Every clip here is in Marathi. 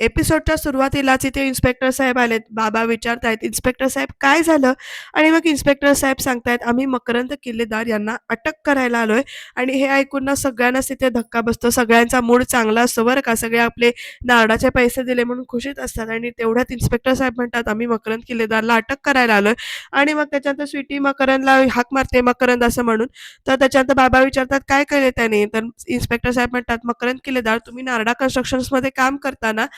एपिसोडच्या सुरुवातीलाच इथे इन्स्पेक्टर साहेब आलेत. बाबा विचारतायत इन्स्पेक्टर साहेब काय झालं? आणि मग इन्स्पेक्टर साहेब सांगतायत आम्ही मकरंद किल्लेदार यांना अटक करायला आलोय आणि हे ऐकून ना सगळ्यांनाच तिथे धक्का बसतो. सगळ्यांचा मूड चांगला असतो बरं का. सगळे आपले नारडाचे पैसे दिले म्हणून खुशीत असतात आणि तेवढ्यात इन्स्पेक्टर साहेब म्हणतात आम्ही मकरंद किल्लेदारला अटक करायला आलोय. आणि मग त्याच्यानंतर स्वीटी मकरंदला हाक मारते मकरंद असं म्हणून. तर त्याच्यानंतर बाबा विचारतात काय केले त्याने? तर इन्स्पेक्टर साहेब म्हणतात मकरंद किल्लेदार तुम्ही नारडा कन्स्ट्रक्शन्समध्ये काम करताना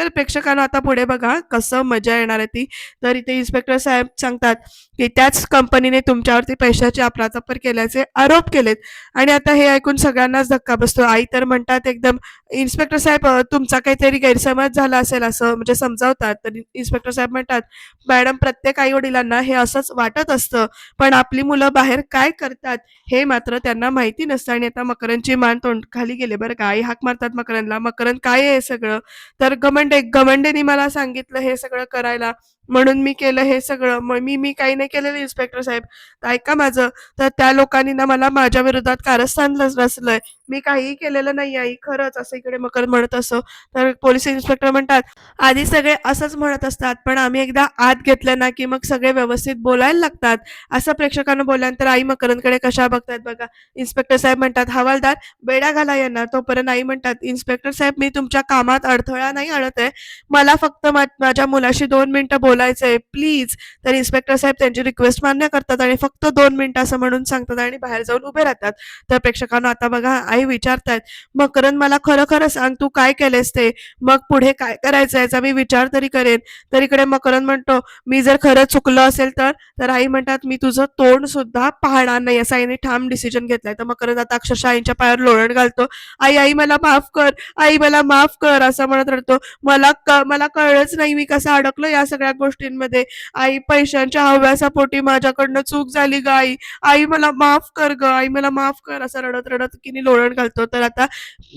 तर प्रेक्षकांना आता पुढे बघा कसं मजा येणार आहे ती. तर इथे इन्स्पेक्टर साहेब सांगतात की त्याच कंपनीने तुमच्यावरती पैशाचे अफरातफर केल्याचे आरोप केलेत. आणि आता हे ऐकून सगळ्यांनाच धक्का बसतो. आई तर म्हणतात एकदम इन्स्पेक्टर साहेब तुमचा काहीतरी गैरसमज झाला असेल असं म्हणजे समजावतात. तर इन्स्पेक्टर साहेब म्हणतात मॅडम प्रत्येक आई वडिलांना हे असंच वाटत असतं. पण आपली मुलं बाहेर काय करतात हे मात्र त्यांना माहिती नसतं. आणि आता मकरंदची मान तोंड खाली गेले बरं का. आई हाक मारतात मकरंदला. मकरंद काय आहे सगळं? तर गमंडे गमंडेनी मला सांगितलं हे सगळं करायला. म्हणून मी केलं हे सगळं. मग मी मी काही नाही केलेलं इन्स्पेक्टर साहेब. ऐका माझं. तर त्या लोकांनी ना मला माझ्या विरोधात कारस्थान रचलंय. मी काहीही केलेलं नाही आई. खरंच असं इकडे मकर म्हणत असो. तर पोलीस इन्स्पेक्टर म्हणतात आधी सगळे असंच म्हणत असतात पण आम्ही एकदा आत घेतलं ना की मग सगळे व्यवस्थित बोलायला लागतात. असं प्रेक्षकांना बोलल्यानंतर आई मकरंदकडे कशा बघतात बघा. इन्स्पेक्टर साहेब म्हणतात हवालदार बेड्या घाला यांना. तोपर्यंत आई म्हणतात इन्स्पेक्टर साहेब मी तुमच्या कामात अडथळा नाही आणत आहे. मला फक्त माझ्या मुलाशी दोन मिनिटं बोलायचं आहे प्लीज तर इन्स्पेक्टर साहेब त्यांची रिक्वेस्ट मान्य करतात आणि फक्त दोन मिनिटं असं म्हणून सांगतात आणि बाहेर जाऊन उभे राहतात. तर प्रेक्षकांना आता बघा आई विचारतायत मकरंद मला खरं खरं सांग तू काय केलेस ते? मग पुढे काय करायचं याचा मी विचार तरी करेन. तर इकडे मकरंद म्हणतो मी जर खरं चुकलं असेल तर? तर आई म्हणतात मी तुझं तोंड सुद्धा पाहणार नाही असं आईने ठाम डिसिजन घेतलाय. तर मकरंद आता अक्षरशः आईच्या पायावर लोळण घालतो. आई आई मला माफ कर. आई मला माफ कर असं म्हणत राहतो मला क- मला कळलंच नाही मी कसं अडकलो या सगळ्या गोष्टींमध्ये आई पैशांच्या हव्यासापोटी माझ्याकडनं चूक झाली ग आई. आई मला माफ कर ग. आई मला माफ कर. असं रडत रडत किनी लोळण घालतो. तर आता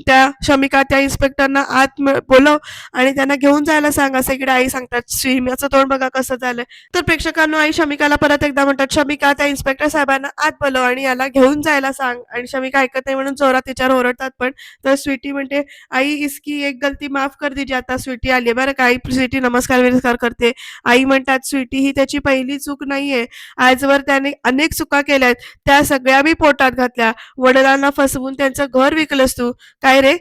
त्या शमिका त्या इन्स्पेक्टरना आत बोलव आणि त्यांना घेऊन जायला सांग. असं इकडे आई सांगतात श्रीम्याचं तोंड बघा कसं झालंय. तर प्रेक्षकांना आई शमिकाला परत एकदा म्हणतात शमिका त्या इन्स्पेक्टर साहेबांना आत बोलव आणि याला घेऊन जायला सांग. आणि शमिका ऐकत नाही म्हणून जोरात तिच्यावर ओरडतात पण तर स्वीटी म्हणते आई इसकी एक गलती माफ कर दीजिए आता स्वीटी आली बरं का आई स्वीटी नमस्कार विनस्कार करते. आई म्हणतात स्वीटी ही त्याची पहिली चूक नाहीये. आजवर त्याने अनेक चुका केल्यात. त्या सगळ्या मी पोटात घातल्या. वडिलांना फसवून त्यांचं घर विकलंस तू. काय रे?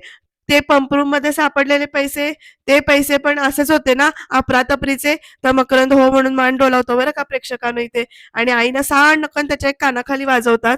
ते पंपरूममध्ये सापडलेले पैसे? ते पैसे पण असेच होते ना? अपरातपरीचे? तर मकरंद हो म्हणून मान डोलावतो बरं का प्रेक्षकांना इथे. आणि आईनं सहा नकन त्याच्या एक कानाखाली वाजवतात.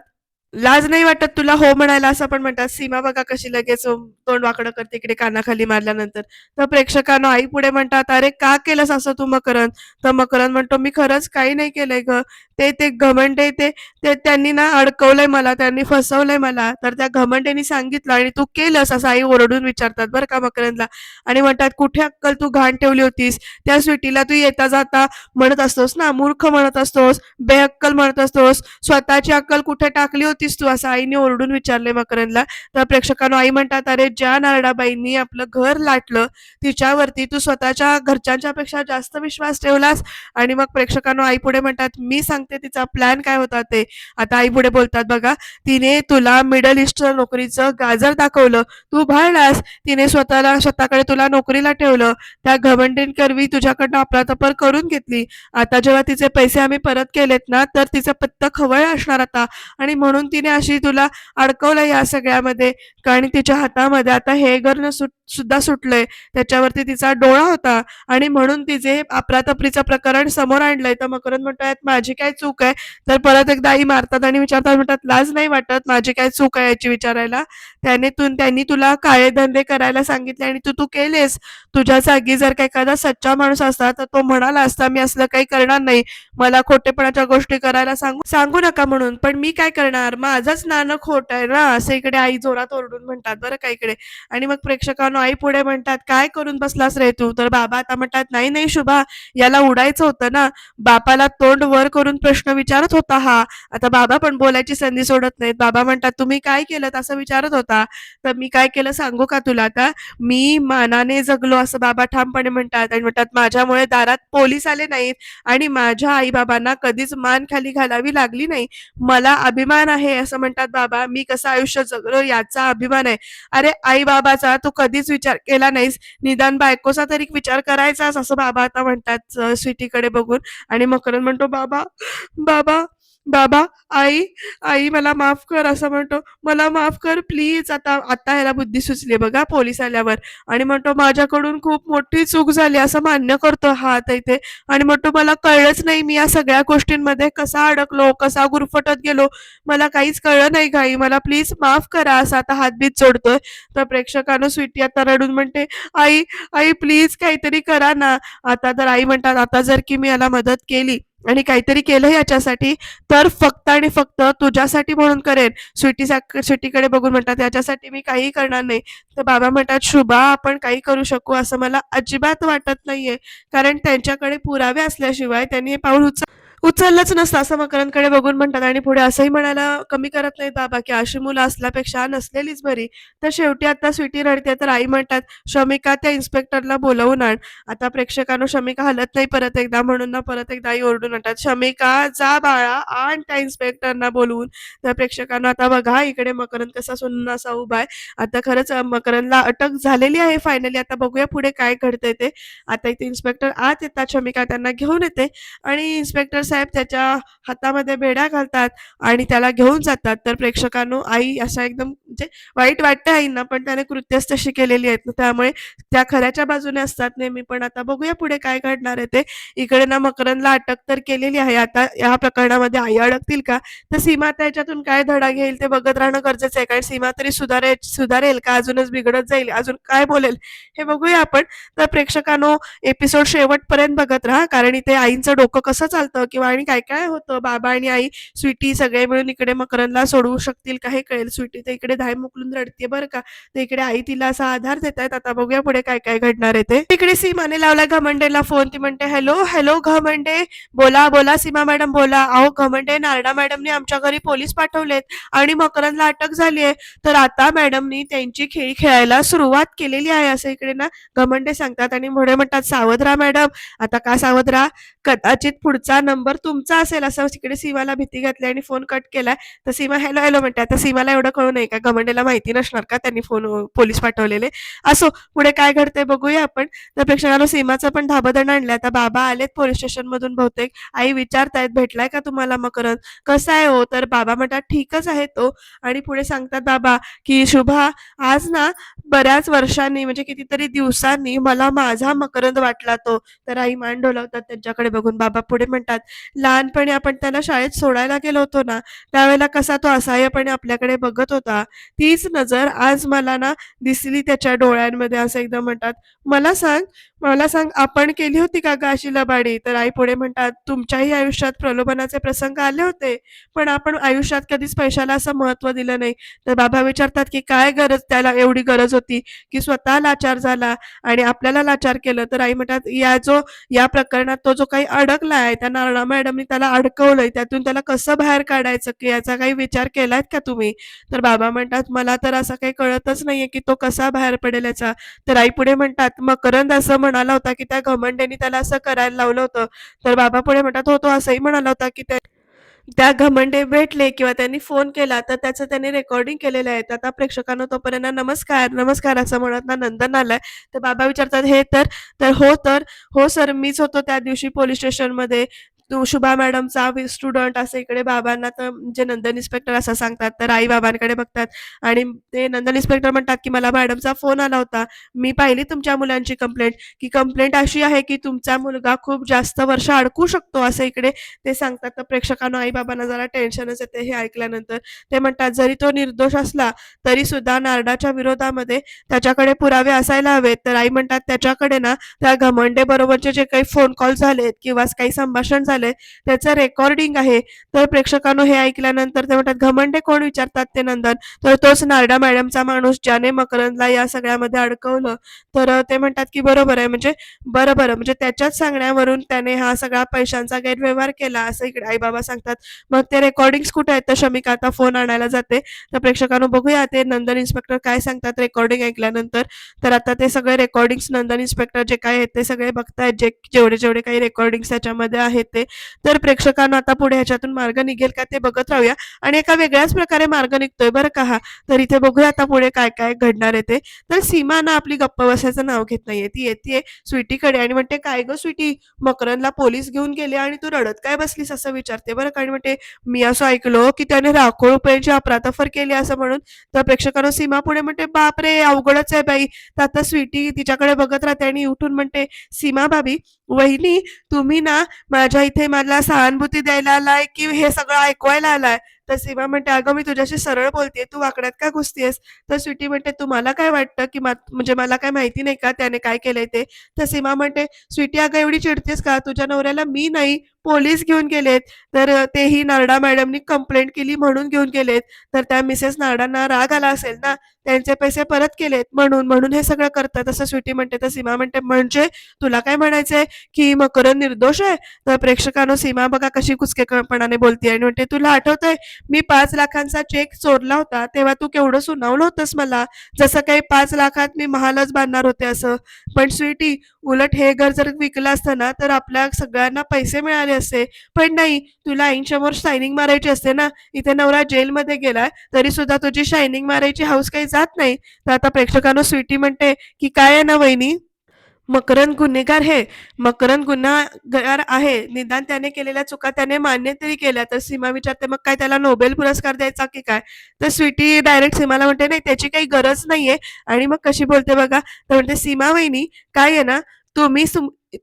लाज नाही वाटत तुला हो म्हणायला असं पण म्हणतात. सीमा बघा कशी लगेच तोंड वाकडं करते इकडे कानाखाली मारल्यानंतर. तर प्रेक्षकांना आई पुढे म्हणतात अरे का केलंस असं तू मकरंद? तर मकरंद म्हणतो मी खरंच काही नाही केलंय ग. ते ते घमंडे ते ते त्यांनी ना अडकवलंय मला त्यांनी फसवलंय मला. तर त्या घमंडेनी सांगितलं आणि तू केलंस असं आई ओरडून विचारतात बरं का मकरंदला. आणि म्हणतात कुठे अक्कल तू घाण ठेवली होतीस? त्या स्वीटीला तू येता जाता म्हणत असतोस ना मूर्ख म्हणत असतोस बेअक्कल म्हणत असतोस. स्वतःची अक्कल कुठे टाकली होतीस तू? असं आईने ओरडून विचारले मकरंदला. तर प्रेक्षकांना आई म्हणतात अरे ज्या नारडाबाईंनी आपलं घर लाटलं तिच्यावरती तू स्वतःच्या घरच्यांच्या पेक्षा जास्त विश्वास ठेवलास? आणि मग प्रेक्षकांना आई पुढे म्हणतात मी सांगते तिचा प्लॅन काय होता ते? आता आई पुढे बोलतात बघा तिने तुला मिडल ईस्ट नोकरीचं गाजर दाखवलं. तू भाळलास तिने स्वतःला स्वतःकडे तुला नोकरीला ठेवलं. त्या घमंडींकरवी तुझ्याकडनं अफरातफर करून घेतली. आता जेव्हा तिचे पैसे आम्ही परत केलेत ना तर तिचं पत्त खवळ असणार आता. आणि म्हणून तिने अशी तुला अडकवलं या सगळ्यामध्ये. आणि तिच्या हातामध्ये आता हे गरणं सुट सुद्धा सुटलंय. त्याच्यावरती तिचा डोळा होता आणि म्हणून तिचे अफरातफरीचं प्रकरण समोर आणलंय तर मकरंद म्हणतात माझी काय चूक आहे? तर परत एकदा आई मारतात आणि विचारतात म्हणतात लाज नाही वाटत माझी काय चूक आहे याची विचारायला? त्याने तू त्यांनी तुला काळे धंदे करायला सांगितले आणि तू तू केलेस. तुझ्या जागी जर का एखादा सच्चा माणूस असता तर तो म्हणाला असता मी असलं काही करणार नाही. मला खोटेपणाच्या गोष्टी करायला सांगू सांगू नका म्हणून. पण मी काय करणार? माझंच नाणं खोट आहे. ना असं इकडे आई जोरात ओरडून म्हणतात बरं का इकडे. वगैरे आणि मग प्रेक्षकांना आई पुढे म्हणतात काय करून बसलास रे तू? तर बाबा आता म्हणतात नाही नाही शुभा याला उडायचं होतं ना. बापाला तोंड वर करून प्रश्न विचारत होता हा. आता बाबा पण बोलायची संधी सोडत नाहीत. बाबा म्हणतात तुम्ही काय केलं असं विचारत होता. तर मी काय केलं सांगू का तुला आता? मी मानाने जगलो असं बाबा ठामपणे म्हणतात. आणि म्हणतात माझ्यामुळे दारात पोलीस आले नाहीत आणि माझ्या आई बाबांना कधीच मान खाली घालावी लागली नाही. मला अभिमान आहे असं म्हणतात बाबा. मी कसं आयुष्य जगलो याचा अभिमान आहे. अरे आई बाबाचा तू कधीच विचार केला नाहीस. निदान बायकोचा तरी विचार करायचाच असं बाबा आता म्हणतात स्वीटीकडे बघून. आणि मकरन म्हणतो बाबा बाबा बाबा आई आई मला माफ कर असं म्हणतो. मला माफ कर प्लीज आता आता ह्याला बुद्धी सुचली बघा पोलीस आल्यावर. आणि म्हणतो माझ्याकडून खूप मोठी चूक झाली असं मान्य करतो हा आता इथे. आणि म्हणतो मला कळलंच नाही मी या सगळ्या गोष्टींमध्ये कसा अडकलो कसा गुरफटत गेलो. मला काहीच कळलं नाही घाई. मला प्लीज माफ करा असं आता हातबीत जोडतोय. तर प्रेक्षकानं स्वीटी आता रडून म्हणते आई आई प्लीज काहीतरी करा ना. आता तर आई म्हणतात आता जर की मी याला मदत केली आणि काहीतरी केलं याच्यासाठी तर फक्त आणि फक्त तुझ्यासाठी म्हणून करेन. स्वीटी स्वीटीकडे बघून म्हणतात याच्यासाठी मी काही करणार नाही. तर बाबा म्हणतात शुभा आपण काही करू शकू. असं मला अजिबात वाटत नाहीये. कारण त्यांच्याकडे पुरावे असल्याशिवाय त्यांनी हे पाऊल उचल उचललंच नसतं असं मकरांकडे बघून म्हणतात. आणि पुढे असंही म्हणायला कमी करत नाहीत बाबा की अशी मुलं असल्यापेक्षा नसलेलीच बरी. तर शेवटी आता स्वीटी रडते तर आई म्हणतात शमिका त्या इन्स्पेक्टरला बोलवून आण. आता प्रेक्षकांनो शमिका हलत नाही परत एकदा म्हणून ना परत एकदा आई ओरडून म्हणतात शमिका जा बाळा आण त्या इन्स्पेक्टरना बोलवून. तर प्रेक्षकांना आता बघा इकडे मकरंद कसा सुन्न असा उभा आहे. आता खरंच मकरंदला अटक झालेली आहे फायनली आता बघूया पुढे काय घडतंय ते. आता इथे इन्स्पेक्टर आत येतात शमिका त्यांना घेऊन येते. आणि इन्स्पेक्टर साहेब त्याच्या हातामध्ये बेड्या घालतात आणि त्याला घेऊन जातात. तर प्रेक्षकांनो आई असा एकदम म्हणजे वाईट वाटते आईंना पण त्याने कृत्यच तशी केलेली आहेत. ना त्यामुळे त्या खऱ्याच्या बाजूने असतात नेहमी. पण आता बघूया पुढे काय घडणार आहे ते. इकडे ना मकरंदला अटक तर केलेली आहे. आता या प्रकरणामध्ये आई अडकतील का? तर सीमा आता याच्यातून काय धडा घेईल ते बघत राहणं गरजेचं आहे. कारण सीमा तरी सुधारे सुधारेल का? अजूनच बिघडत जाईल. अजून काय बोलेल? हे बघूया आपण. तर प्रेक्षकांनो एपिसोड शेवटपर्यंत बघत राहा. कारण इथे आईंचं डोकं कसं चालतं किंवा आणि काय काय होतं? बाबा आणि आई स्वीटी सगळे मिळून इकडे मकरंदला सोडवू शकतील का? हे कळेल. स्वीटी तर इकडे धाय मोकलून रडते बरं का. तर इकडे आई तिला असा आधार देत आहेत आता बघूया पुढे काय काय घडणार आहे ते. इकडे सीमाने लावला घमंडेला फोन. ती म्हणते हॅलो हॅलो घमंडे. बोला बोला सीमा मॅडम बोला. अहो घमंडे नारडा मॅडमने आमच्या घरी पोलीस पाठवलेत आणि मकरंदला अटक झाली आहे. तर आता मॅडमनी त्यांची खेळी खेळायला सुरुवात केलेली आहे. असं इकडे ना घमंडे सांगतात आणि पुढे म्हणतात सावध मॅडम. आता का सावध कदाचित पुढचा नंबर तुमचा असेल असं तिकडे सीमाला भीती घातली आणि फोन कट केलाय तर सीमा हॅलो हॅलो म्हणते. आता सीमाला एवढं कळू नये का? घमंडेला माहिती नसणार का? त्यांनी फोन पोलीस पाठवलेले. असो पुढे काय घडते बघूया आपण. तर प्रेक्षकांना सीमाचं पण धाबदण आणलं आता बाबा आलेत पोलीस स्टेशन मधून बहुतेक. आई विचारतायत भेटलाय का तुम्हाला मकरंद? कसा आहे हो? तर बाबा म्हणतात ठीकच आहे तो. आणि पुढे सांगतात बाबा की शुभा आज ना बऱ्याच वर्षांनी म्हणजे कितीतरी दिवसांनी मला माझा मकरंद वाटला तो. तर आई मान डोलावतात त्यांच्याकडे बघून बाबा पुढे म्हणतात लहानपणी आपण त्याला शाळेत सोडायला गेलो होतो ना त्यावेळेला कसा तो असहाय्यपणे आपल्याकडे बघत होता. तीच नजर आज मला ना दिसली त्याच्या डोळ्यांमध्ये असं एकदम म्हणतात. मला सांग मला सांग आपण केली होती का ग अशी लबाडी? तर आई पुढे म्हणतात तुमच्याही आयुष्यात प्रलोभनाचे प्रसंग आले होते पण आपण आयुष्यात कधीच पैशाला असं महत्त्व दिलं नाही. तर बाबा विचारतात की काय गरज त्याला एवढी गरज होती की स्वतः लाचार झाला आणि आपल्याला लाचार केलं? तर आई म्हणतात या जो या प्रकरणात तो जो काही काही अडकलाय त्या नारणा मॅडमनी त्याला अडकवलंय त्यातून त्याला कसं बाहेर काढायचं की याचा काही विचार केलायत का तुम्ही? तर बाबा म्हणतात मला तर असं काही कळतच नाहीये की तो कसा बाहेर पडेल याचा. तर आई पुढे म्हणतात मकरंद असं म्हणाला होता की त्या घमंडेनी त्याला असं करायला लावलं होतं. तर बाबा पुढे म्हणतात हो तो असंही म्हणाला होता की त्या त्या घमंडे भेटले किंवा त्यांनी फोन केला तर त्याचं त्यांनी रेकॉर्डिंग केलेलं आहे. तर आता प्रेक्षकांना तोपर्यंत नमस्कार नमस्कार असं म्हणत ना नंदन आलाय. तर बाबा विचारतात हे तर तर हो तर हो सर मीच होतो त्या दिवशी पोलीस स्टेशनमध्ये शुभा मॅडमचा स्टुडंट असं इकडे बाबांना तर जे नंदन इन्स्पेक्टर असं सांगतात तर आई बाबांकडे बघतात. आणि ते नंदन इन्स्पेक्टर म्हणतात की मला मॅडमचा फोन आला होता. मी पाहिली तुमच्या मुलांची कंप्लेंट की कंप्लेंट अशी आहे की तुमचा मुलगा खूप जास्त वर्ष अडकू शकतो असं इकडे ते सांगतात. तर प्रेक्षकांना आई बाबांना जरा टेन्शनच येते हे ऐकल्यानंतर. ते म्हणतात जरी तो निर्दोष असला तरी सुद्धा नारडाच्या विरोधामध्ये त्याच्याकडे पुरावे असायला हवेत. तर आई म्हणतात त्याच्याकडे ना त्या घमंडे बरोबरचे जे काही फोन कॉल झालेत किंवा काही संभाषण झाले झालंय. त्याचं रेकॉर्डिंग आहे. तर प्रेक्षकांनो हे ऐकल्यानंतर ते म्हणतात घमंडे कोण विचारतात ते नंदन? तर तोच नारडा मॅडमचा माणूस ज्याने मकरंदला या सगळ्यामध्ये अडकवलं. तर ते म्हणतात की बरोबर आहे. म्हणजे बरं बरं म्हणजे त्याच्याच सांगण्यावरून त्याने हा सगळा पैशांचा गैरव्यवहार केला असं इकडे आई बाबा सांगतात. मग ते रेकॉर्डिंग्स कुठे आहेत? तर शमिका आता फोन आणायला जाते. तर प्रेक्षकांनो बघूया ते नंदन इन्स्पेक्टर काय सांगतात रेकॉर्डिंग ऐकल्यानंतर. तर आता ते सगळे रेकॉर्डिंग्स नंदन इन्स्पेक्टर जे काय आहेत ते सगळे बघतायत. जे जेवढे जेवढे काही रेकॉर्डिंग्स त्याच्यामध्ये आहेत ते. तर प्रेक्षकांना आता पुढे ह्याच्यातून मार्ग निघेल का ते बघत राहूया. आणि एका वेगळ्याच प्रकारे मार्ग निघतोय बरं का हा. तर इथे बघूया आता पुढे काय काय घडणार आहे ते. तर सीमा ना आपली गप्प बसायचं नाव घेत नाहीये. ती येते स्वीटीकडे आणि म्हणते काय ग स्वीटी? मकरनला पोलीस घेऊन गेले आणि तू रडत काय बसलीस असं विचारते बरं का? आणि म्हणते मी असं ऐकलो की त्याने लाखो रुपयांची अपरातफर केली असं म्हणून. तर प्रेक्षकांना सीमा पुढे म्हणते बापरे अवघडच आहे बाई. तर आता स्वीटी तिच्याकडे बघत राहते आणि उठून म्हणते सीमा भाभी वहिनी तुम्ही ना माझ्या इथे मला सहानुभूती द्यायला आलाय की हे सगळं ऐकवायला आलाय. तर सीमा म्हणते अगं मी तुझ्याशी सरळ बोलते तू वाकड्यात का घुसतेस? तर स्वीटी म्हणते तुम्हाला काय वाटतं की म्हणजे मला काय माहिती नाही का त्याने काय केलंय ते? तर सीमा म्हणते स्वीटी अगं एवढी चिडतेस का? तुझ्या नवऱ्याला मी नाही पोलीस घेऊन गेलेत. तर तेही नारडा मॅडमनी कंप्लेंट केली म्हणून घेऊन गेलेत. तर त्या मिसेस नारडांना राग आला असेल ना त्यांचे पैसे परत केलेत म्हणून म्हणून हे सगळं करतात असं स्वीटी म्हणते तर सीमा म्हणते म्हणजे तुला काय म्हणायचंय की मकरन निर्दोष आहे? तर प्रेक्षकांनो सीमा बघा कशी कुचकेपणाने बोलते आणि म्हणते तुला आठवतंय मी पाच लाखांचा चेक चोरला होता तेव्हा तू केवढं सुनावलं होतंस मला. जसं काही पाच लाखात मी महालच बांधणार होते असं. पण स्वीटी उलट हे घर जर विकलं असतं ना तर आपल्या सगळ्यांना पैसे मिळाले असते पण नाही तुला आईंच्यामोर शायनिंग मारायची असते ना इथे नवरा जेलमध्ये गेलाय तरी सुद्धा तुझी शायनिंग मारायची हाऊस काही जात नाही. तर आता प्रेक्षकांनो स्वीटी म्हणते की काय आहे ना वहिनी? मकरन गुन्हेगार हे. मकरन गुन्हागार आहे. निदान त्याने केलेल्या चुका त्याने मान्य तरी केल्या. तर सीमा विचारते मग काय त्याला नोबेल पुरस्कार द्यायचा की काय? तर स्वीटी डायरेक्ट सीमाला म्हणते नाही त्याची काही गरज नाहीये. आणि मग कशी बोलते बघा तर म्हणते सीमा वहिनी काय आहे ना तुम्ही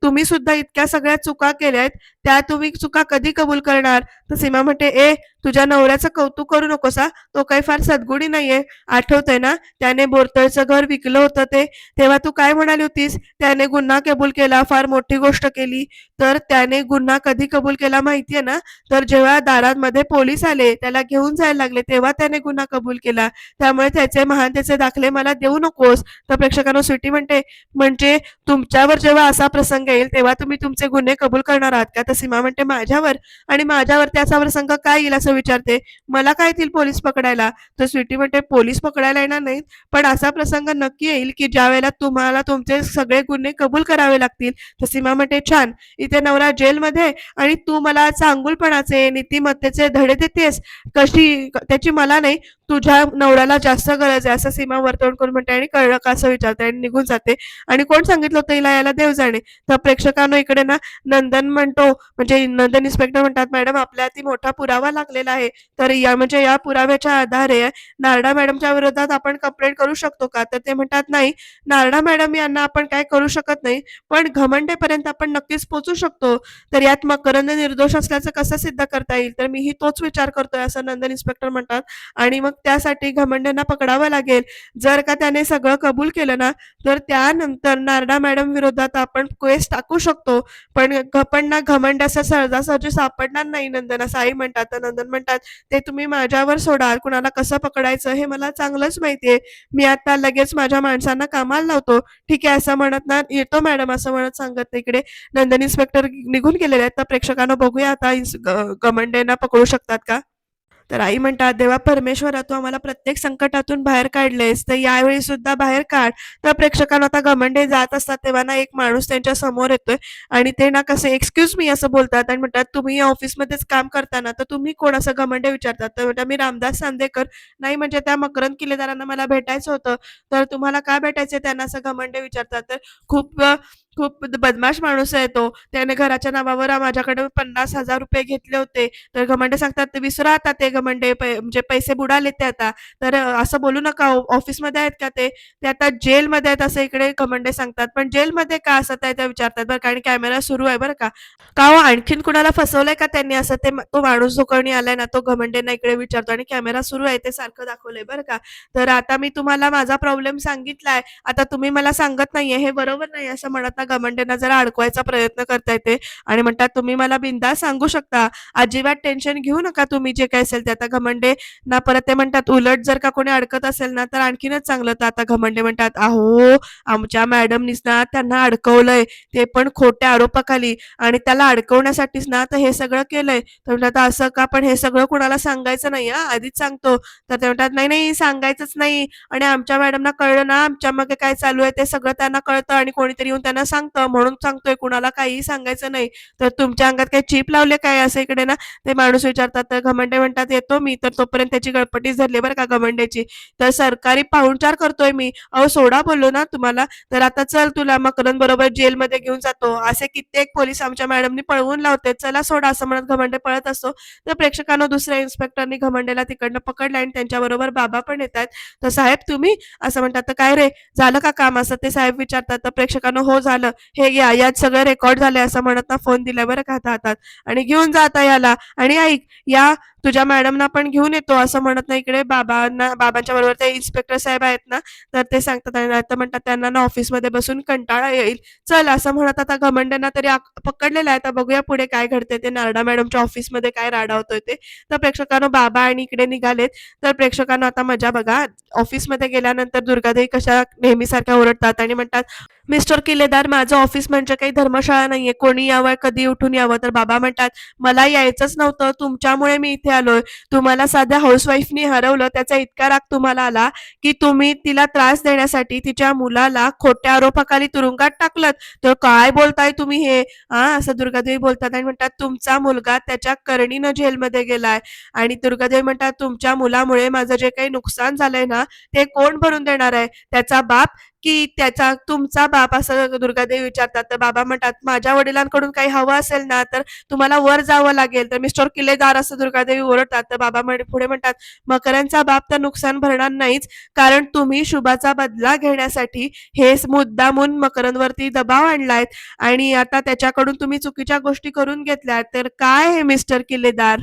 तुम्ही सुद्धा इतक्या सगळ्या चुका केल्या आहेत त्या तुम्ही चुका कधी कबूल करणार? तर सीमा म्हणते ए तुझ्या नवऱ्याचं कौतुक करू नकोसा तो काही फार सद्गुणी नाहीये. आठवतंय ना त्याने बोरतळचं घर विकलं होतं ते. तेव्हा तू काय म्हणाली होतीस? त्याने गुन्हा कबूल केला फार मोठी गोष्ट केली. तर त्याने गुन्हा कधी कबूल केला माहितीये ना? तर जेव्हा दारांमध्ये पोलीस आले त्याला घेऊन जायला लागले तेव्हा त्याने गुन्हा कबूल केला. त्यामुळे त्याचे महानतेचे दाखले मला देऊ नकोस. तर प्रेक्षकांना स्वीटी म्हणते म्हणजे तुमच्यावर जेव्हा असा प्रसंग येईल तेव्हा तुम्ही तुमचे गुन्हे कबूल करणार आहात का? तर सीमा म्हणते माझ्यावर आणि माझ्यावर त्याचा प्रसंग काय येईल असं विचारते. मला काय येतील पोलीस पकडायला? तर स्वीटी म्हणते पोलीस पकडायला येणार नाहीत पण असा प्रसंग नक्की येईल की ज्या वेळेला तुम्हाला तुमचे सगळे गुन्हे कबूल करावे लागतील. तर सीमा म्हणते छान इथे नवरा जेलमध्ये आणि तू मला चांगुलपणाचे नीतिमत्तेचे धडे देतेस. कशी त्याची मला नाही तुझ्या नवऱ्याला जास्त गरज आहे. असं सीमा वर्तवण करून म्हणते आणि कळलं का असं विचारते आणि निघून जाते. आणि कोण सांगितलं होतं हिला याला देव जाणे. तर प्रेक्षकांनो इकडे ना नंदन म्हणतो म्हणजे नंदन इन्स्पेक्टर म्हणतात मॅडम आपल्या ती मोठा पुरावा लागलेला आहे. तर या म्हणजे या पुराव्याच्या आधारे नारडा मॅडमच्या विरोधात आपण कंप्लेंट करू शकतो का? तर ते म्हणतात नाही. नारडा मॅडम यांना आपण काय करू शकत नाही पण घमंडेपर्यंत आपण नक्कीच पोचू शकतो. तर यात मकरंद निर्दोष असल्याचं कसं सिद्ध करता येईल? तर मीही तोच विचार करतोय असं नंदन इन्स्पेक्टर म्हणतात. आणि मग त्यासाठी घमंडेंना पकडावं लागेल. जर का त्याने सगळं कबूल केलं ना तर त्यानंतर नारडा मॅडम विरोधात आपण केस टाकू शकतो. पण पण ना घमंड असं सहजासहजी सापडणार नाही नंदन असं आई म्हणतात. तर नंदन म्हणतात ते तुम्ही माझ्यावर सोडाल कुणाला कसं पकडायचं हे मला चांगलंच माहितीये. मी आता लगेच माझ्या माणसांना कामाला लावतो. ठीक आहे असं म्हणत ना येतो मॅडम असं म्हणत सांगत इकडे. नंदन इन्स्पेक्टर निघून गेलेले आहेत. तर प्रेक्षकांना बघूया आता इन्स- पकडू शकतात का? तर आई म्हणतात देवा परमेश्वरा तू आम्हाला प्रत्येक संकटातून बाहेर काढलेस तर यावेळी सुद्धा बाहेर काढ. तर प्रेक्षकांना आता घमंडे जात असतात तेव्हा ना एक माणूस त्यांच्यासमोर येतोय आणि ते ना कसं एक्सक्यूज मी असं बोलतात आणि म्हणतात तुम्ही या ऑफिसमध्येच काम करताना तर तुम्ही कोण असं घमंडे विचारतात? तर म्हणतात मी रामदास सांदेकर. नाही म्हणजे त्या मकरंद किल्लेदारांना मला भेटायचं होतं तर तुम्हाला काय भेटायचं त्यांना असं घमंडे विचारतात? तर खूप खूप बदमाश माणूस आहे तो. त्याने घराच्या नावावर माझ्याकडे पन्नास हजार रुपये घेतले होते. तर घमंडे सांगतात "ते विसरा आता ते घमंडे म्हणजे पैसे बुडाले ते आता. तर असं बोलू नका ऑफिसमध्ये आहेत का ते? ते आता जेलमध्ये आहेत असं इकडे घमंडे सांगतात. पण जेलमध्ये का असं त्या ते विचारतात बरं का आणि कॅमेरा सुरू आहे बरं का? का हो आणखीन कुणाला फसवलंय का त्यांनी असं? ते तो माणूस जो आलाय ना तो घमंडेंना इकडे विचारतो आणि कॅमेरा सुरू आहे ते सारखं दाखवलंय बरं का? तर आता मी तुम्हाला माझा प्रॉब्लेम सांगितलाय. आता तुम्ही मला सांगत नाहीये हे बरोबर नाही असं म्हणत आता घमंडेंना जरा अडकवायचा प्रयत्न करता येते आणि म्हणतात तुम्ही मला बिंदा सांगू शकता. अजिबात टेन्शन घेऊ नका तुम्ही जे काय असेल ते. आता घमंडे ना परत ते म्हणतात उलट जर का कोणी अडकत असेल ना तर आणखीनच चांगलं. तर आता घमंडे म्हणतात अहो आमच्या मॅडमनीच ना त्यांना अडकवलंय. ते पण खोट्या आरोपाखाली. आणि त्याला अडकवण्यासाठीच ना तर हे सगळं केलंय. तर म्हणतात असं का? पण हे सगळं कुणाला सांगायचं नाही हा? आधीच सांगतो. तर ते म्हणतात नाही नाही सांगायचंच नाही. आणि आमच्या मॅडमना कळलं ना आमच्या मागे काय चालू आहे ते सगळं त्यांना कळतं. आणि कोणीतरी येऊन त्यांना सांगतं म्हणून सांगतोय कुणाला काहीही सांगायचं नाही. तर तुमच्या अंगात काही चीप लावले काय असं इकडे ना? ते माणूस विचारतात तर घमंडे म्हणतात येतो मी तर तोपर्यंत त्याची गळपटीच धरली बरं का घमंडेची. तर सरकारी पाहुणचार करतोय मी. अहो सोडा बोललो ना तुम्हाला. तर आता चल तुला मकरंद बरोबर जेलमध्ये घेऊन जातो. असे कित्येक पोलीस आमच्या मॅडमनी पळवून लावते चला सोडा असं म्हणत घमंडे पळत असतो. तर प्रेक्षकांना दुसऱ्या इन्स्पेक्टरनी घमंडेला तिकडनं पकडलं आणि त्यांच्याबरोबर बाबा पण येत आहेत तर साहेब तुम्ही? असं म्हणतात तर काय रे? झालं का काम? असं ते साहेब विचारतात. तर प्रेक्षकांना हो झालं हे घ्या यात सगळं रेकॉर्ड झाले असं म्हणत ना फोन दिला बरं का हातात. आणि घेऊन जाता याला. आणि ऐक या तुझ्या मॅडमना पण घेऊन येतो असं म्हणत नाही इकडे. बाबांना बाबांच्या बरोबर ते इन्स्पेक्टर साहेब आहेत ना तर ते सांगतात आणि आता म्हणतात त्यांना ना ऑफिसमध्ये बसून कंटाळा येईल. चल असं म्हणत आता घमंड्यांना तरी पकडलेलं आहे आता बघूया पुढे काय घडते ते. नारडा मॅडमच्या ऑफिसमध्ये काय राडा होतोय ते. तर प्रेक्षकांना बाबा आणि इकडे निघालेत. तर प्रेक्षकांना आता मजा बघा. ऑफिसमध्ये गेल्यानंतर दुर्गादेवी कशा नेहमीसारख्या ओरडतात आणि म्हणतात मिस्टर किल्लेदार माझं ऑफिस म्हणजे काही धर्मशाळा नाहीये. कोणी यावं कधी उठून यावं? तर बाबा म्हणतात मला यायचंच नव्हतं. तुमच्यामुळे मी इथे आलोय तुम्हाला साध्या हाऊसवाईफनी हरवलं त्याचा इतका राग तुम्हाला आला की तुम्ही तिला त्रास देण्यासाठी तिच्या मुलाला खोट्या आरोपाखाली तुरुंगात टाकलं तर काय बोलताय तुम्ही हे? हा असं दुर्गादेवी बोलतात आणि म्हणतात तुमचा मुलगा त्याच्या करणीनं जेलमध्ये गेलाय. आणि दुर्गादेवी म्हणतात तुमच्या मुलामुळे माझं जे काही नुकसान झालंय ना ते कोण भरून देणार आहे? त्याचा बाप की त्याचा तुमचा बाप असं दुर्गादेवी विचारतात तर बाबा म्हणतात माझ्या वडिलांकडून काही हवं असेल ना तर तुम्हाला वर जावं लागेल. तर मिस्टर किल्लेदार असं दुर्गादेवी ओरडतात तर बाबा म्हण- पुढे म्हणतात मकरांचा बाप तर नुकसान भरणार नाहीच कारण तुम्ही शुभाचा बदला घेण्यासाठी हेच मुद्दामून मकरांवरती दबाव आणलाय आणि आता त्याच्याकडून तुम्ही चुकीच्या गोष्टी करून घेतल्या तर काय हे मिस्टर किल्लेदार?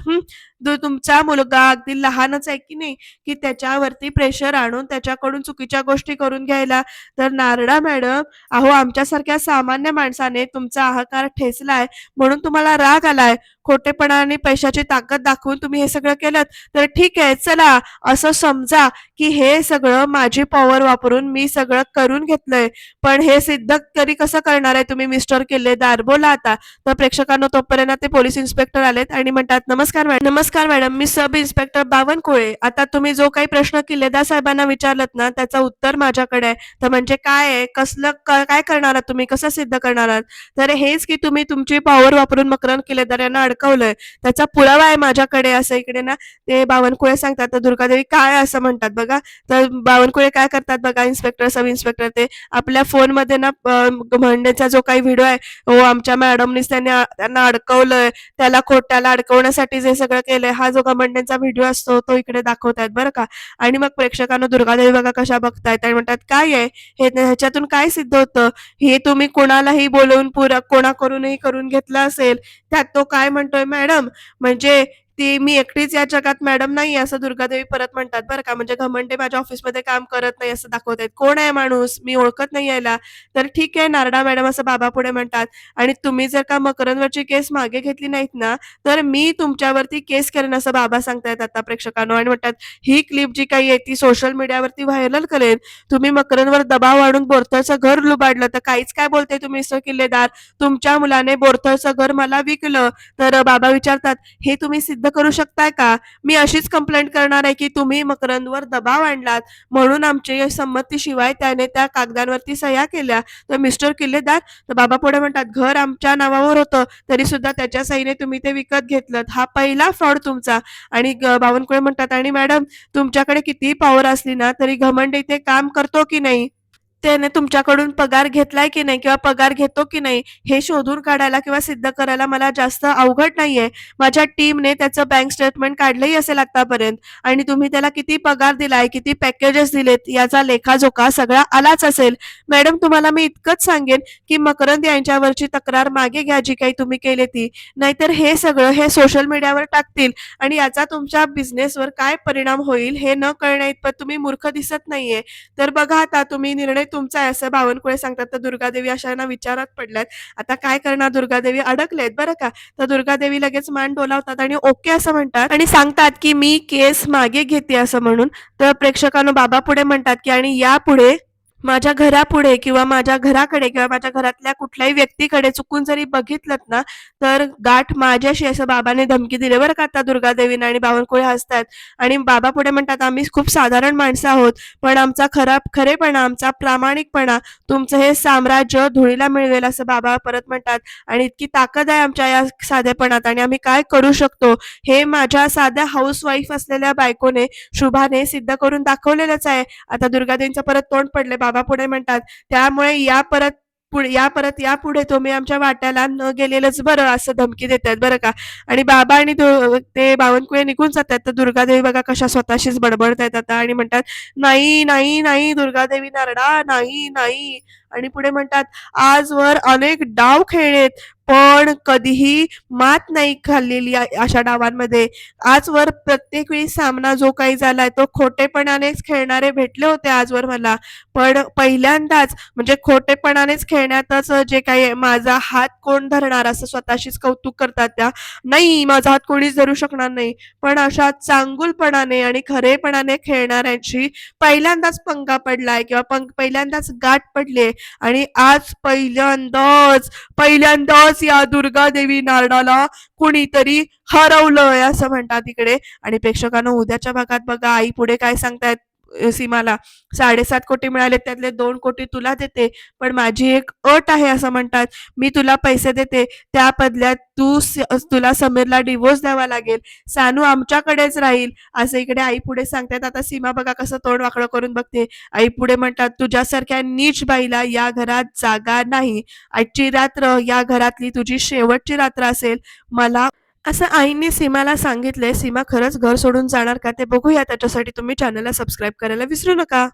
तुमचा मुलगा अगदी लहानच आहे की नाही की त्याच्यावरती प्रेशर आणून त्याच्याकडून चुकीच्या गोष्टी करून घ्यायला तर नारडा मॅडम अहो आमच्यासारख्या सामान्य माणसाने तुमचा अहकार ठेचलाय म्हणून तुम्हाला राग आलाय. खोटेपणा आणि पैशाची ताकद दाखवून तुम्ही हे सगळं केलं तर ठीक आहे चला असं समजा की हे सगळं माझी पॉवर वापरून मी सगळं करून घेतलंय. पण हे सिद्ध तरी कसं करणार आहे तुम्ही मिस्टर केले बोला आता. तर प्रेक्षकांना तोपर्यंत ते पोलीस इन्स्पेक्टर आलेत आणि म्हणतात नमस्कार मॅडम. नमस्कार मॅडम मी सब इन्स्पेक्टर बावनकुळे. आता तुम्ही जो काही प्रश्न किल्लेदार साहेबांना विचारलात ना त्याचं उत्तर माझ्याकडे आहे. तर म्हणजे म्हणजे काय आहे? कसलं काय करणार आहात तुम्ही? कसं सिद्ध करणार आहात? तर हेच की तुम्ही तुमची पॉवर वापरून मकरन किल्लेदार यांना अडकवलंय. त्याचा पुरावा आहे माझ्याकडे असं इकडे ना. ते बावनकुळे सांगतात तर दुर्गादेवी काय असं म्हणतात बघा. तर बावनकुळे काय करतात बघा? इन्स्पेक्टर सब इन्स्पेक्टर ते आपल्या फोनमध्ये ना म्हणण्याचा जो काही व्हिडिओ आहे हो आमच्या मॅडमनीच त्यांनी त्यांना अडकवलंय. त्याला खोट्याला अडकवण्यासाठी जे सगळं केलंय हा जो गमंड्यांचा व्हिडिओ असतो तो इकडे दाखवतायत बरं का? आणि मग प्रेक्षकांना दुर्गादेवी बघा कशा बघतायत? आणि म्हणतात काय आहे? हे ह्याच्यातून काय सिद्ध होतं? हे तुम्ही कोणालाही बोलवून पुरा कोणाकडूनही करून घेतलं असेल त्यात तो काय म्हणतोय मॅडम म्हणजे ती मी एकटीच या जगात मॅडम नाही असं दुर्गादेवी परत म्हणतात बरं का. म्हणजे घमंडे माझ्या ऑफिसमध्ये काम करत नाही असं दाखवत आहेत कोण आहे माणूस? मी ओळखत नाही यायला. तर ठीक आहे नारडा मॅडम असं बाबा पुढे म्हणतात. आणि तुम्ही जर का मकरंदवरची केस मागे घेतली नाहीत ना तर मी तुमच्यावरती केस करेन असं बाबा सांगतायत आता प्रेक्षकांना. आणि म्हणतात ही क्लिप जी काही आहे ती सोशल मीडियावरती व्हायरल करेन. तुम्ही मकरंदवर दबाव आणून बोरथळचं घर लुबाडलं. तर काहीच काय बोलते तुम्ही मिस्टर किल्लेदार? तुमच्या मुलाने बोरथळचं घर मला विकलं. तर बाबा विचारतात हे तुम्ही सिद्ध करू शकताय का? मी अशीच कंप्लेंट करणार आहे की तुम्ही मकरंदवर दबाव आणलात. म्हणून आमच्या संमतीशिवाय त्याने त्या कागदांवरती सह्या केल्या. तर मिस्टर किल्लेदार तर बाबा पुढे म्हणतात घर आमच्या नावावर होतं तरी सुद्धा त्याच्या सहीने तुम्ही ते विकत घेतलं हा पहिला फ्रॉड तुमचा. आणि बावनकुळे म्हणतात आणि मॅडम तुमच्याकडे कितीही पॉवर असली ना तरी घमंड इथे काम करतो की नाही? त्याने तुमच्याकडून पगार घेतलाय की नाही किंवा पगार घेतो की नाही हे शोधून काढायला किंवा सिद्ध करायला मला जास्त अवघड नाहीये. माझ्या टीमने त्याचं बँक स्टेटमेंट काढलंही असेल आतापर्यंत. आणि तुम्ही त्याला किती पगार दिलाय किती पॅकेजेस दिलेत याचा लेखाजोखा सगळा आलाच असेल. मॅडम तुम्हाला मी इतकंच सांगेन की मकरंद यांच्यावरची तक्रार मागे घ्या जी काही तुम्ही केली ती. नाहीतर हे सगळं हे सोशल मीडियावर टाकतील. आणि याचा तुमच्या बिझनेसवर काय परिणाम होईल हे न कळण्या इतपत तुम्ही मूर्ख दिसत नाहीये. तर बघा आता तुम्ही निर्णय तुमचा आहे असं बावनकुळे सांगतात तर दुर्गादेवी अशांना विचारात पडल्यात. आता काय करणार दुर्गादेवी? अडकलेत बरं का? तर दुर्गादेवी लगेच मान डोलावतात आणि ओके असं म्हणतात आणि सांगतात की मी केस मागे घेते असं म्हणून. तर प्रेक्षकांनो बाबा पुढे म्हणतात की आणि यापुढे माझ्या घरापुढे किंवा माझ्या घराकडे किंवा माझ्या घरातल्या कुठल्याही व्यक्तीकडे चुकून जरी बघितलं ना तर गाठ माझ्याशी असं बाबाने धमकी दिली. बरं का आता दुर्गादेवीने आणि बावनकुळे हसतात आणि बाबा पुढे म्हणतात आम्ही खूप साधारण माणसं आहोत पण आमचा खरा खरेपणा आमचा प्रामाणिकपणा तुमचं हे साम्राज्य धुळीला मिळवेल असं बाबा परत म्हणतात. आणि इतकी ताकद आहे आमच्या या साधेपणात आणि आम्ही काय करू शकतो? हे माझ्या साध्या हाऊस वाईफ असलेल्या बायकोने शुभाने सिद्ध करून दाखवलेलंच आहे. आता दुर्गादेवींचं परत तोंड पडले बाबा पुढे म्हणतात त्यामुळे या परत पुढे या परत या पुढे तुम्ही आमच्या वाट्याला न गेलेलंच बरं असं धमकी देतात बरं का? आणि बाबा आणि ते बावनकुळे निघून जातात. तर दुर्गादेवी बघा कशा स्वतःशीच बडबडत आहेत आता आणि म्हणतात नाही नाही नाही दुर्गादेवी नारडा नाही नाही. आणि पुढे म्हणतात आजवर अनेक डाव खेळलेत. पण कधीही मात नाही खाल्लेली अशा डावांमध्ये. आजवर प्रत्येक वेळी सामना जो काही झालाय तो खोटेपणानेच खेळणारे भेटले होते आजवर मला. पण पहिल्यांदाच म्हणजे खोटेपणानेच खेळण्यातच जे काही माझा हात कोण धरणार असं स्वतःशीच कौतुक करतात त्या. नाही माझा हात कोणीच धरू शकणार नाही. पण अशा चांगुलपणाने आणि खरेपणाने खेळणाऱ्यांची पहिल्यांदाच पंगा पडलाय किंवा पंग पहिल्यांदाच गाठ पडली आणि आज पहिल्यांदाच पहिल्यांदाच या दुर्गा देवी नारडाला कुणीतरी हरवलंय असं म्हणतात इकडे. आणि प्रेक्षकांना उद्याच्या भागात बघा आई पुढे काय सांगतायत? सीमाला. साडेसात कोटी मिळाले त्यातले दोन कोटी तुला देते पण माझी एक अट आहे असं म्हणतात. मी तुला पैसे देते त्या बदल्यात तू तुला समीरला डिवोर्स द्यावा लागेल. सानू आमच्याकडेच राहील. असं इकडे आई पुढे सांगतात. आता सीमा बघा कसं तोंड वाकडं करून बघते. आई पुढे म्हणतात तुझ्यासारख्या नीच बाईला या घरात जागा नाही. आजची रात्र या घरातली तुझी शेवटची रात्र असेल. मला असं आईने सीमाला सांगितलंय सीमा खरंच घर सोडून जाणार का ते बघूया. त्याच्यासाठी तुम्ही चॅनलला सबस्क्राईब करायला विसरू नका.